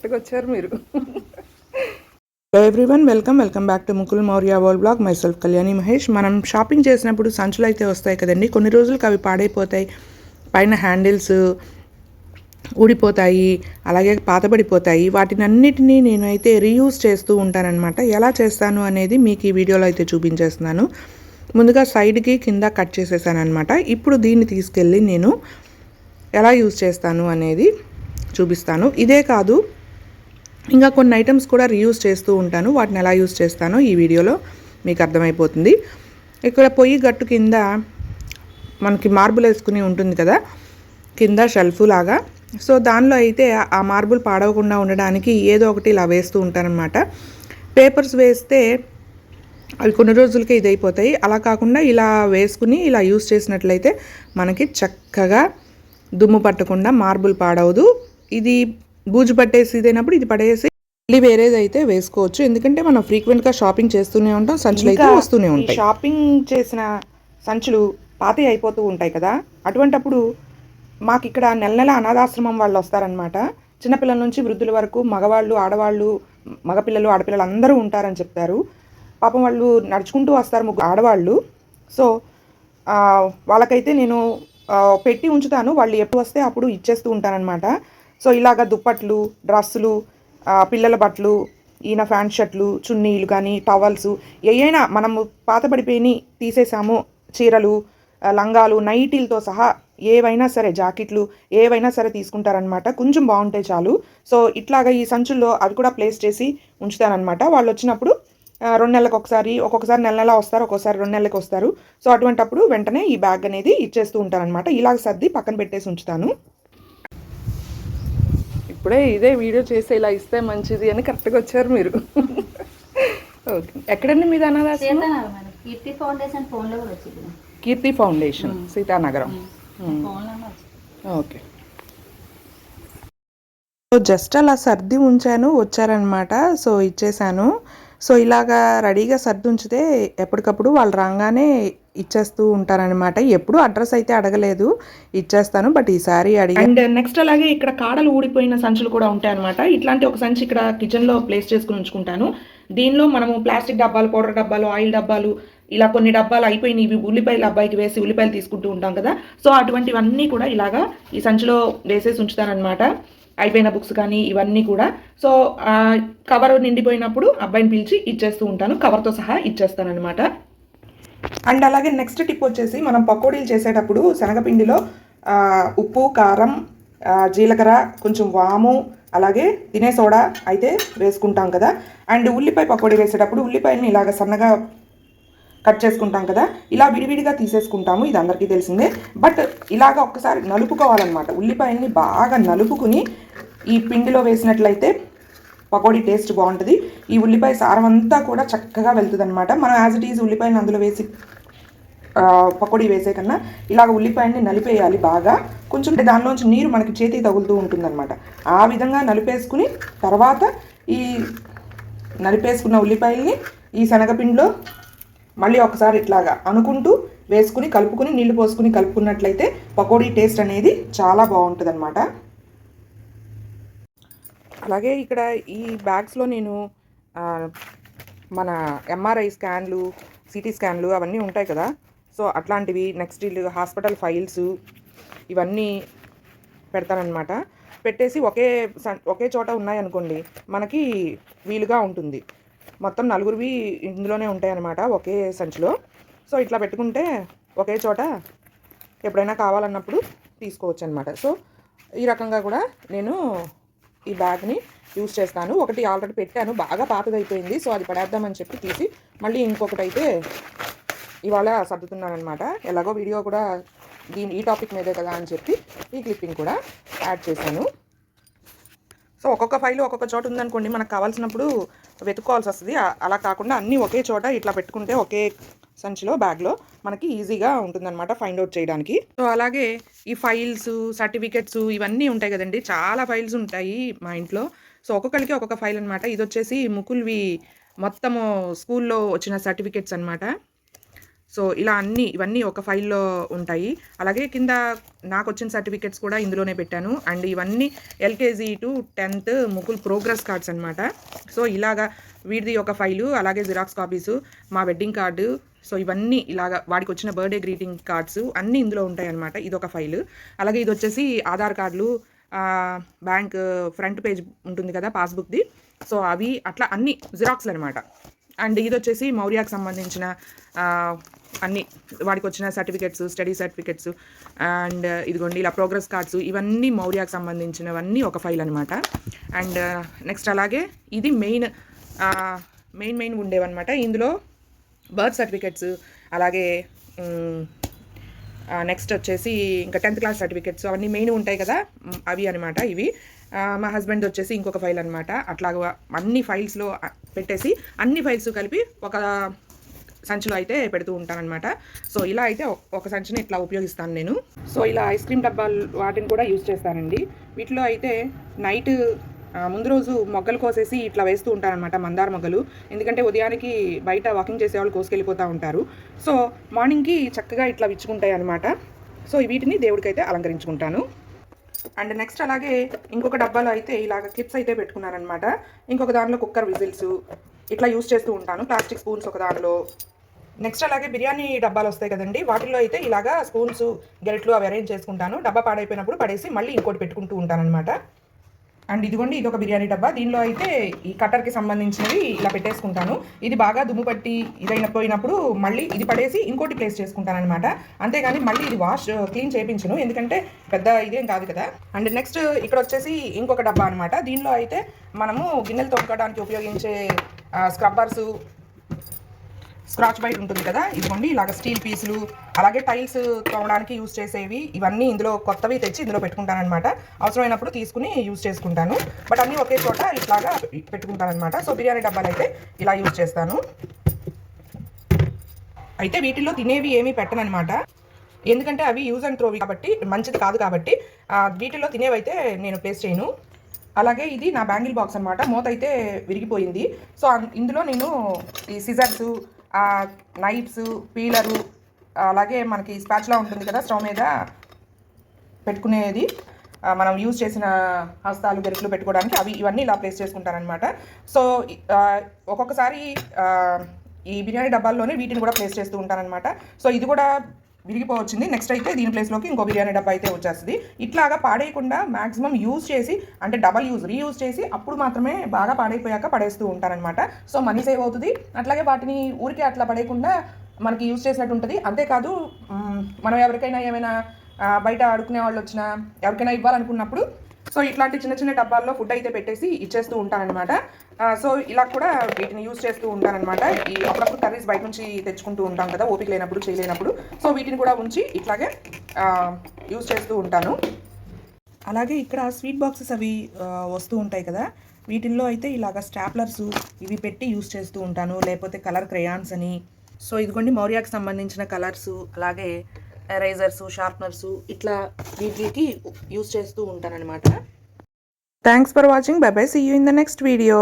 కరెక్ట్గా వచ్చారు మీరు. Hello everyone welcome welcome back to Mukul Maurya world blog myself Kalyani Mahesh మనం shopping చేసినప్పుడు సంచులు అయితే వస్తాయి కదండి. కొన్ని రోజులకు అవి పాడైపోతాయి. పైన హ్యాండిల్స్ ఊడిపోతాయి. అలాగే పాతబడిపోతాయి. వాటిని అన్నిటినీ నేనైతే రీయూజ్ చేస్తూ ఉంటానన్నమాట. ఎలా చేస్తాను అనేది మీకు ఈ వీడియోలో అయితే చూపించేస్తున్నాను. ముందుగా సైడ్కి కింద కట్ చేసేసాను అనమాట ఇప్పుడు దీన్ని తీసుకెళ్ళి నేను ఎలా యూజ్ చేస్తాను అనేది చూపిస్తాను. ఇదే కాదు ఇంకా కొన్ని ఐటమ్స్ కూడా రీయూజ్ చేస్తూ ఉంటాను. వాటిని ఎలా యూజ్ చేస్తానో ఈ వీడియోలో మీకు అర్థమైపోతుంది. ఇక్కడ పొయ్యి గట్టు కింద మనకి మార్బుల్ వేసుకుని ఉంటుంది కదా కింద షెల్ఫ్ లాగా. సో దానిలో అయితే ఆ మార్బుల్ పాడవకుండా ఉండడానికి ఏదో ఒకటి ఇలా వేస్తూ ఉంటారనమాట పేపర్స్ వేస్తే అవి కొన్ని రోజులకే ఇది అయిపోతాయి అలా కాకుండా ఇలా వేసుకుని ఇలా యూస్ చేసినట్లయితే మనకి చక్కగా దుమ్ము పట్టకుండా మార్బుల్ పాడవదు. ఇది బూజు పట్టేసి ఇదైనప్పుడు ఇది పడేసి మళ్ళీ వేరేది అయితే వేసుకోవచ్చు. ఎందుకంటే మనం ఫ్రీక్వెంట్గా షాపింగ్ చేస్తూనే ఉంటాం సంచులు అయితే వస్తూనే ఉంటాయి. షాపింగ్ చేసిన సంచులు పాతవి అయిపోతూ ఉంటాయి కదా అటువంటప్పుడు మాకు ఇక్కడ నెల నెల అనాథాశ్రమం వాళ్ళు వస్తారనమాట చిన్నపిల్లల నుంచి వృద్ధుల వరకు మగవాళ్ళు ఆడవాళ్ళు మగపిల్లలు ఆడపిల్లలు అందరూ ఉంటారని చెప్తారు. పాపం వాళ్ళు నడుచుకుంటూ వస్తారు ముగ్గురు ఆడవాళ్ళు. సో వాళ్ళకైతే నేను పెట్టి ఉంచుతాను. వాళ్ళు ఎప్పుడు వస్తే అప్పుడు ఇచ్చేస్తూ ఉంటానన్నమాట సో ఇలాగ దుప్పట్లు డ్రస్సులు పిల్లల బట్టలు ఈయన ఫ్యాంట్ షర్ట్లు చున్నీలు కానీ టవల్స్ ఏవైనా మనము పాతబడిపోయి తీసేసాము చీరలు లంగాలు నైటీలతో సహా ఏవైనా సరే జాకెట్లు ఏవైనా సరే తీసుకుంటారనమాట కొంచెం బాగుంటే చాలు. సో ఇట్లాగా ఈ సంచుల్లో అవి కూడా ప్లేస్ చేసి ఉంచుతారనమాట వాళ్ళు వచ్చినప్పుడు రెండు నెలలకు ఒకసారి ఒక్కొక్కసారి నెల నెల వస్తారు ఒక్కొక్కసారి రెండు నెలలకు వస్తారు. సో అటువంటప్పుడు వెంటనే ఈ బ్యాగ్ అనేది ఇచ్చేస్తూ ఉంటారనమాట ఇలాగ సర్ది పక్కన పెట్టేసి ఉంచుతాను. ఇప్పుడే ఇదే వీడియో చేసి ఇలా ఇస్తే మంచిది అని కరెక్ట్గా వచ్చారు మీరు. ఓకే. ఎక్కడండి మీది అనాథాశ్రమం? కీర్తి ఫౌండేషన్ ఫోన్లో కూడా వచ్చింది. Keerthi foundation Seethanagaram. Okay. So just అలా సర్ది ఉంచాను వచ్చారనమాట సో ఇచ్చేసాను. సో ఇలాగా రెడీగా సర్దుంచితే ఎప్పటికప్పుడు వాళ్ళు రాగానే ఇచ్చేస్తూ ఉంటారనమాట ఎప్పుడు అడ్రస్ అయితే అడగలేదు ఇచ్చేస్తాను బట్ ఈసారి అడిగి. అండ్ నెక్స్ట్ అలాగే ఇక్కడ కాడలు ఊడిపోయిన సంచులు కూడా ఉంటాయన్నమాట. ఇట్లాంటి ఒక సంచి ఇక్కడ కిచెన్లో ప్లేస్ చేసుకుని ఉంచుకుంటాను. దీనిలో మనము ప్లాస్టిక్ డబ్బాలు పౌడర్ డబ్బాలు ఆయిల్ డబ్బాలు ఇలా కొన్ని డబ్బాలు అయిపోయినాయి ఇవి ఉల్లిపాయలు అబ్బాయికి వేసి ఉల్లిపాయలు తీసుకుంటూ ఉంటాం కదా. సో అటువంటివన్నీ కూడా ఇలాగా ఈ సంచిలో వేసేసి ఉంచుతానమాట అయిపోయిన బుక్స్ కానీ ఇవన్నీ కూడా. సో కవర్ నిండిపోయినప్పుడు అబ్బాయిని పిలిచి ఇచ్చేస్తూ ఉంటాను. కవర్తో సహా ఇచ్చేస్తాను అనమాట అండ్ అలాగే నెక్స్ట్ టిప్ వచ్చేసి మనం పకోడీలు చేసేటప్పుడు శనగపిండిలో ఉప్పు కారం జీలకర్ర కొంచెం వాము అలాగే తినే సోడా అయితే వేసుకుంటాం కదా. అండ్ ఉల్లిపాయ పకోడీ వేసేటప్పుడు ఉల్లిపాయని ఇలాగ సన్నగా కట్ చేసుకుంటాం కదా? ఇలా విడివిడిగా తీసేసుకుంటాము ఇది అందరికీ తెలిసిందే. బట్ ఇలాగ ఒక్కసారి నలుపుకోవాలన్నమాట. ఉల్లిపాయల్ని బాగా నలుపుకుని ఈ పిండిలో వేసినట్లయితే పకోడీ టేస్ట్ బాగుంటుంది. ఈ ఉల్లిపాయ సారం అంతా కూడా చక్కగా వెళ్తుంది అనమాట మనం యాజ్ ఇట్ ఈజ్ ఉల్లిపాయని అందులో వేసి పకోడీ వేసే కన్నా ఇలాగ ఉల్లిపాయని నలిపేయాలి బాగా. కొంచెం దానిలోంచి నీరు మనకి చేతికి తగులుతూ ఉంటుందన్నమాట. ఆ విధంగా నలిపేసుకుని తర్వాత ఈ నలిపేసుకున్న ఉల్లిపాయల్ని ఈ శనగపిండిలో మళ్ళీ ఒకసారి ఇట్లాగా అనుకుంటూ వేసుకుని కలుపుకుని నీళ్ళు పోసుకుని కలుపుకున్నట్లయితే పకోడీ టేస్ట్ అనేది చాలా బాగుంటుంది అనమాట అలాగే ఇక్కడ ఈ బ్యాగ్స్లో నేను మన ఎంఆర్ఐ స్కాన్లు సిటీ స్కాన్లు అవన్నీ ఉంటాయి కదా. సో అట్లాంటివి నెక్స్ట్ ఇల్లు హాస్పిటల్ ఫైల్స్ ఇవన్నీ పెడతానమాట పెట్టేసి ఒకే ఒకే చోట ఉన్నాయనుకోండి మనకి వీలుగా ఉంటుంది. మొత్తం నలుగురివి ఇందులోనే ఉంటాయన్నమాట ఒకే సంచిలో. సో ఇట్లా పెట్టుకుంటే ఒకే చోట ఎప్పుడైనా కావాలన్నప్పుడు తీసుకోవచ్చు అనమాట సో ఈ రకంగా కూడా నేను ఈ బ్యాగ్ని యూస్ చేస్తాను. ఒకటి ఆల్రెడీ పెట్టాను బాగా పాతదైపోయింది. సో అది పడేద్దామని చెప్పి తీసి మళ్ళీ ఇంకొకటి అయితే ఇవాళ సర్దుతున్నాను అనమాట ఎలాగో వీడియో కూడా దీని ఈ టాపిక్ మీదే కదా అని చెప్పి ఈ క్లిప్పింగ్ కూడా యాడ్ చేశాను. సో ఒక్కొక్క ఫైల్ ఒక్కొక్క చోట ఉందనుకోండి మనకు కావాల్సినప్పుడు వెతుక్కోవాల్సి వస్తుంది. అలా కాకుండా అన్నీ ఒకే చోట ఇట్లా పెట్టుకుంటే ఒకే సంచిలో బ్యాగ్లో మనకి ఈజీగా ఉంటుందన్నమాట ఫైండ్ అవుట్ చేయడానికి. సో అలాగే ఈ ఫైల్స్ సర్టిఫికెట్స్ ఇవన్నీ ఉంటాయి కదండి. చాలా ఫైల్స్ ఉంటాయి మా ఇంట్లో. సో ఒక్కొక్కరికి ఒక్కొక్క ఫైల్ అనమాట ఇది వచ్చేసి ముకుల్వి మొత్తము స్కూల్లో వచ్చిన సర్టిఫికెట్స్ అనమాట సో ఇలా అన్ని ఇవన్నీ ఒక ఫైల్లో ఉంటాయి. అలాగే కింద నాకు వచ్చిన సర్టిఫికెట్స్ కూడా ఇందులోనే పెట్టాను. అండ్ ఇవన్నీ LKG to tenth Mukul progress cards అనమాట సో ఇలాగా వీడిది ఒక ఫైలు అలాగే జిరాక్స్ కాపీసు మా వెడ్డింగ్ కార్డు సో ఇవన్నీ ఇలాగా వాడికి వచ్చిన బర్త్డే గ్రీటింగ్ కార్డ్స్ అన్నీ ఇందులో ఉంటాయి అనమాట ఇది ఒక ఫైలు అలాగే ఇది వచ్చేసి ఆధార్ కార్డులు బ్యాంక్ ఫ్రంట్ పేజ్ ఉంటుంది కదా పాస్బుక్ది సో అవి అట్లా అన్ని జిరాక్స్లు అనమాట అండ్ ఇది వచ్చేసి మౌర్యాకి సంబంధించిన అన్ని వాడికి వచ్చిన సర్టిఫికెట్స్ స్టడీ సర్టిఫికెట్స్ అండ్ ఇదిగోండి ఇలా ప్రోగ్రెస్ కార్డ్స్ ఇవన్నీ మౌర్యాకి సంబంధించినవన్నీ ఒక ఫైల్ అనమాట అండ్ నెక్స్ట్ అలాగే ఇది మెయిన్ మెయిన్ మెయిన్ ఉండేవన్నమాట. ఇందులో బర్త్ సర్టిఫికెట్స్ అలాగే నెక్స్ట్ వచ్చేసి ఇంకా టెన్త్ క్లాస్ సర్టిఫికెట్స్ అవన్నీ మెయిన్ ఉంటాయి కదా అవి అనమాట ఇవి. మా హస్బెండ్ వచ్చేసి ఇంకొక ఫైల్ అనమాట అట్లాగా అన్ని ఫైల్స్లో పెట్టేసి అన్ని ఫైల్స్ కలిపి ఒక సంచిలో అయితే పెడుతూ ఉంటానన్నమాట సో ఇలా అయితే ఒక- సంచిని ఇట్లా ఉపయోగిస్తాను నేను. సో ఇలా ఐస్ క్రీమ్ డబ్బాలు వాటిని కూడా యూజ్ చేస్తానండి. వీటిలో అయితే నైట్ ముందు రోజు మొగ్గలు కోసేసి ఇట్లా వేస్తూ ఉంటారనమాట మందార మొగ్గలు. ఎందుకంటే ఉదయానికి బయట వాకింగ్ చేసే వాళ్ళు కోసుకెళ్ళిపోతూ ఉంటారు. సో మార్నింగ్కి చక్కగా ఇట్లా విచ్చుకుంటాయి అనమాట సో వీటిని దేవుడికైతే అలంకరించుకుంటాను. అండ్ నెక్స్ట్ అలాగే ఇంకొక డబ్బాలో అయితే ఇలాగ క్లిప్స్ అయితే పెట్టుకున్నారనమాట ఇంకొక దానిలో కుక్కర్ విజిల్స్ ఇట్లా యూస్ చేస్తూ ఉంటాను. ప్లాస్టిక్ స్పూన్స్ ఒక దానిలో. నెక్స్ట్ అలాగే బిర్యానీ డబ్బాలు వస్తాయి కదండి. వాటిల్లో అయితే ఇలాగా స్పూన్స్ గెరెట్లు అవి అరేంజ్ చేసుకుంటాను. డబ్బా పాడైపోయినప్పుడు పడేసి మళ్ళీ ఇంకోటి పెట్టుకుంటూ ఉంటానన్నమాట. అండ్ ఇదిగోండి ఇది ఒక బిర్యానీ డబ్బా. దీనిలో అయితే ఈ కట్టర్కి సంబంధించినవి ఇలా పెట్టేసుకుంటాను. ఇది బాగా దుమ్ము పట్టి ఇదైన పోయినప్పుడు మళ్ళీ ఇది పడేసి ఇంకోటి ప్లేస్ చేసుకుంటాను అనమాట అంతేగాని మళ్ళీ ఇది వాష్ క్లీన్ చేయించను ఎందుకంటే పెద్ద ఇదేం కాదు కదా. అండ్ నెక్స్ట్ ఇక్కడ వచ్చేసి ఇంకొక డబ్బా అనమాట దీనిలో అయితే మనము గిన్నెలు తొక్కడానికి ఉపయోగించే uh, స్క్రబ్బర్సు స్క్రాచ్ బైట్ ఉంటుంది కదా? ఇదిగోండి ఇలాగ స్టీల్ పీసులు అలాగే టైల్స్ తోమడానికి యూస్ చేసేవి ఇవన్నీ ఇందులో కొత్తవి తెచ్చి ఇందులో పెట్టుకుంటాను అనమాట అవసరమైనప్పుడు తీసుకుని యూస్ చేసుకుంటాను. బట్ అన్నీ ఒకే చోట ఇట్లాగా పెట్టుకుంటాను అనమాట సో బిర్యానీ డబ్బాలు అయితే ఇలా యూస్ చేస్తాను. అయితే వీటిల్లో తినేవి ఏమీ పెట్టనమాట ఎందుకంటే అవి యూజ్ అండ్ త్రోవి కాబట్టి మంచిది కాదు కాబట్టి వీటిల్లో వీటిల్లో తినేవైతే నేను ప్లేస్ చేయను. అలాగే ఇది నా బ్యాంగిల్ బాక్స్ అనమాట మూత అయితే విరిగిపోయింది. సో ఇందులో నేను ఈ సిజర్స్ నైఫ్స్ పీలరు అలాగే మనకి స్పాచ్లా ఉంటుంది కదా స్టవ్ మీద పెట్టుకునేది. మనం యూజ్ చేసిన హస్తాలు గెరిట్లు పెట్టుకోవడానికి అవి ఇవన్నీ ఇలా ప్లేస్ చేసుకుంటారనమాట సో ఒక్కొక్కసారి ఈ బిర్యానీ డబ్బాల్లోనే వీటిని కూడా ప్లేస్ చేస్తూ ఉంటారనమాట సో ఇది కూడా విరిగిపోవచ్చింది. నెక్స్ట్ అయితే దీని ప్లేస్లోకి ఇంకో బిర్యానీ డబ్బా అయితే వచ్చేస్తుంది. ఇట్లాగా పాడేయకుండా మాక్సిమం యూజ్ చేసి అంటే డబల్ యూజ్ రీయూజ్ చేసి అప్పుడు మాత్రమే బాగా పాడైపోయాక పడేస్తూ ఉంటారనమాట సో మనీ సేవ్ అవుతుంది. అట్లాగే వాటిని ఊరికే అట్లా పడేయకుండా మనకి యూజ్ చేసినట్టు ఉంటుంది. అంతేకాదు మనం ఎవరికైనా ఏమైనా బయట ఆడుకునే వాళ్ళు వచ్చినా ఎవరికైనా ఇవ్వాలనుకున్నప్పుడు సో ఇట్లాంటి చిన్న చిన్న డబ్బాల్లో ఫుడ్ అయితే పెట్టేసి ఇచ్చేస్తూ ఉంటానమాట సో ఇలా కూడా వీటిని యూజ్ చేస్తూ ఉంటానమాట ఈ అప్పుడప్పుడు కర్రీస్ బయట నుంచి తెచ్చుకుంటూ ఉంటాం కదా ఓపిక లేనప్పుడు చేయలేనప్పుడు. సో వీటిని కూడా ఉంచి ఇట్లాగే యూజ్ చేస్తూ ఉంటాను. అలాగే ఇక్కడ స్వీట్ బాక్సెస్ అవి వస్తూ ఉంటాయి కదా. వీటిల్లో అయితే ఇలాగ స్టాప్లర్స్ ఇవి పెట్టి యూస్ చేస్తూ ఉంటాను. లేకపోతే కలర్ క్రయాన్స్ అని. సో ఇదిగోండి మౌర్యాకి సంబంధించిన కలర్స్ అలాగే ఎరేజర్స్ షార్ప్నర్స్ ఇట్లా వీటికి యూస్ చేస్తూ ఉంటానన్నమాట. Thanks for watching bye bye see you in the next video